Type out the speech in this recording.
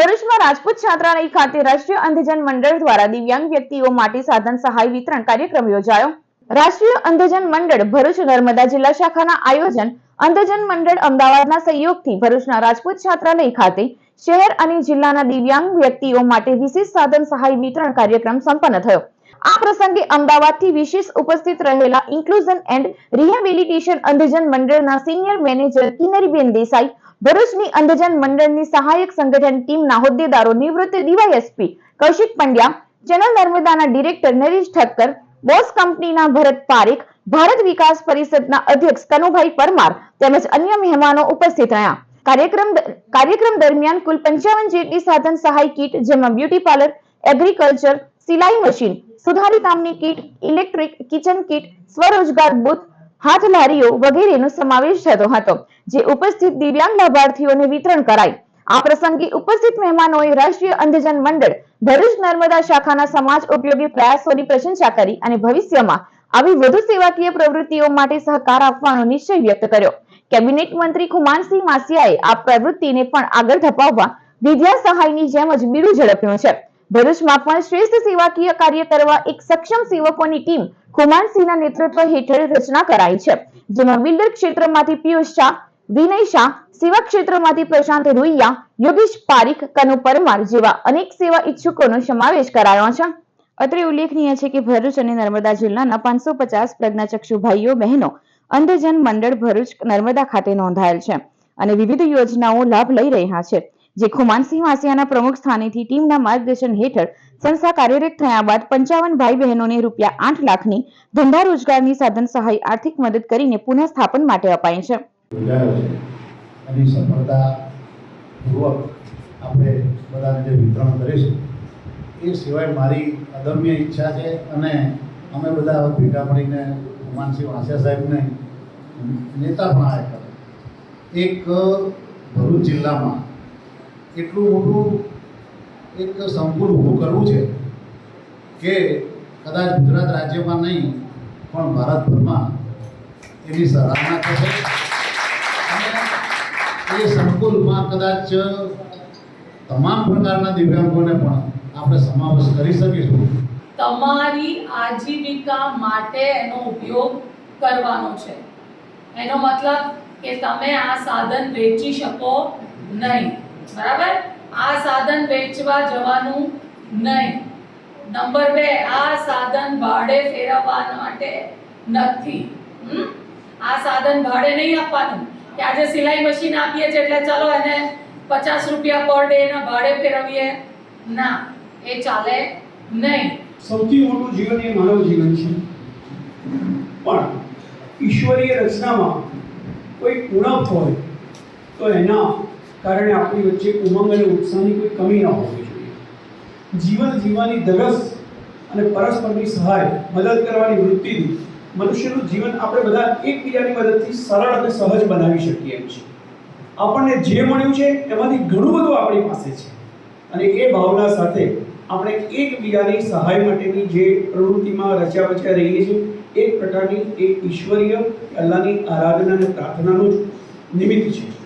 ભરૂચમાં રાજપૂત છાત્રાલય ખાતે રાષ્ટ્રીય અંધજન મંડળ દ્વારા દિવ્યાંગ વ્યક્તિઓ માટે સાધન સહાય વિતરણ કાર્યક્રમ યોજાયો. રાષ્ટ્રીય અંધજન મંડળ ભરૂચ નર્મદા જિલ્લા શાખાના આયોજન અંધજન મંડળ અમદાવાદના સહયોગથી ભરૂચના રાજપૂત છાત્રાલય ખાતે શહેર અને જિલ્લાના દિવ્યાંગ વ્યક્તિઓ માટે વિશેષ સાધન સહાય વિતરણ કાર્યક્રમ સંપન્ન થયો. આ પ્રસંગે અમદાવાદથી વિશેષ ઉપસ્થિત રહેલા ઇન્ક્લુઝન એન્ડ રિહેબિલિટેશન અંધજન મંડળના સિનિયર મેનેજર કિનરીબેન દેસાઈ ભરૂચની અંધજન મંડળની સહાયક સંગઠન ટીમના હોદ્દેદારો નિવૃત્ત ડીવાયએસપી કૌશિક પંડ્યા, ચેનલ નર્મદાના ડિરેક્ટર નરેશ ઠક્કર, બોસ કંપનીના ભરત પારેખ, ભારત વિકાસ પરિષદના અધ્યક્ષ કનુભાઈ પરમાર તેમજ અન્ય મહેમાનો ઉપસ્થિત રહ્યા. કાર્યક્રમ કાર્યક્રમ દરમિયાન કુલ પંચાવન જેટલી સાધન સહાય કીટ, જેમાં બ્યુટી પાર્લર, એગ્રીકલ્ચર, સિલાઈ મશીન, સુધારી કામની કીટ, ઇલેક્ટ્રિક, કિચન કીટ, સ્વરોજગાર બુથ હાથ લારીઓ વગેરેનો સમાવેશ થતો હતો, જે ઉપસ્થિત દિવ્યાંગ લાભાર્થીઓને વિતરણ કરાઈ. આ પ્રસંગે ઉપસ્થિત મહેમાનોએ રાષ્ટ્રીય અંધજન મંડળ, ભરૂચ નર્મદા શાખાના સમાજ ઉપયોગી પ્રયાસોની પ્રશંસા કરી અને ભવિષ્યમાં આવી વધુ સેવાકીય પ્રવૃત્તિઓ માટે સહકાર આપવાનો નિશ્ચય વ્યક્ત કર્યો. કેબિનેટ મંત્રી કુમારસિંહ માસિયાએ આ પ્રવૃત્તિને પણ આગળ ધપાવવા વિદ્યા સહાયની જેમ જ બીડું ઝડપ્યું છે. ભરૂચમાં પણ શ્રેષ્ઠ સેવાકીય કાર્ય કરવા એક સક્ષમ સેવકોની ટીમ ખુમાનસિંહના નેતૃત્વ હેઠળ રચના કરાઈ છે. જેમાં બિલ્ડર ક્ષેત્રમાંથી પિયુષ શાહ, વિનય શાહ, સેવા ક્ષેત્રમાંથી પ્રશાંત રૂઈયા, યોગેશ પારીખ, કનુ પરમાર જેવા અનેક સેવા ઈચ્છુકોનો સમાવેશ કરાયો છે. અત્રે ઉલ્લેખનીય છે કે ભરૂચ અને નર્મદા જિલ્લાના પાંચસો પચાસ પ્રજ્ઞાચક્ષુ ભાઈઓ, બહેનો, અંધજન મંડળ ભરૂચ નર્મદા ખાતે નોંધાયેલ છે અને વિવિધ યોજનાઓ લાભ લઈ રહ્યા છે. જે ખુમાનસિંહ વાસિયાના પ્રમુખ સ્થાનેથી ટીમના માર્ગદર્શન હેઠળ સંસ્થા કાર્યરત થયા બાદ પંચાવન ભાઈ બહેનોને રૂપિયા આઠ લાખની ધંધા રોજગારની સાધન સહાય આર્થિક મદદ કરીને પુનઃ સ્થાપન માટે અપાય છે. એ સિવાય મારી અદમ્ય ઈચ્છા છે અને અમે બધા ભેગા મળીને હનુમાનસિંહ વાંસિયા સાહેબને નેતા પણ આવ્યા એક ભરૂચ જિલ્લામાં એટલું મોટું એક સંકુલ ઊભું કરવું છે કે કદાચ ગુજરાત રાજ્યમાં નહીં, પણ ભારતભરમાં એની સરાહના થશે. એ સંકુલમાં કદાચ તમામ પ્રકારના દિવ્યાંગોને પણ આપણે સમાવેશ કરી શકીશું. તમારી આજીવિકા માટે એનો ઉપયોગ કરવાનો છે. એનો મતલબ કે તમે આ સાધન વેચી શકો નહીં. બરાબર? આ સાધન વેચવા જવાનું નહીં. નંબર બે, આ સાધન ભાડે ફેરવવા માટે નથી? આ સાધન ભાડે નહીં આપવાનું. કે આજે સિલાઈ મશીન આપીએ છીએ એટલે ચાલો એને પચાસ રૂપિયા પર ડે એના ભાડે ફેરવીએ. ના, એ ચાલે નહીં. સૌથી મોટું જીવન એ માનવ જીવન છે. પણ ઈશ્વરીય રચનામાં કોઈ ઉણપ હોય તો એના કારણે આપણી વચ્ચે ઉમંગ અને ઉત્સાહની કોઈ કમી ન હોવી જોઈએ. જીવન જીવવાની ધગસ અને પરસ્પરની સહાય, મદદ કરવાની વૃત્તિથી મનુષ્યનું જીવન આપણે બધા એકબીજાની મદદથી સરળ અને સહજ બનાવી શકીએ એમ છીએ. આપણને જે મળ્યું છે એમાંથી ઘણું બધું આપણી પાસે છે. અને એ ભાવના સાથે આપણે એકબીજાની સહાય માટેની જે પ્રવૃત્તિમાં રચ્યા બચ્યા રહીએ છીએ, એક પ્રકારની એક ઈશ્વરીય, અલ્લાહની આરાધના અને પ્રાર્થનાનું જ નિમિત્ત છે.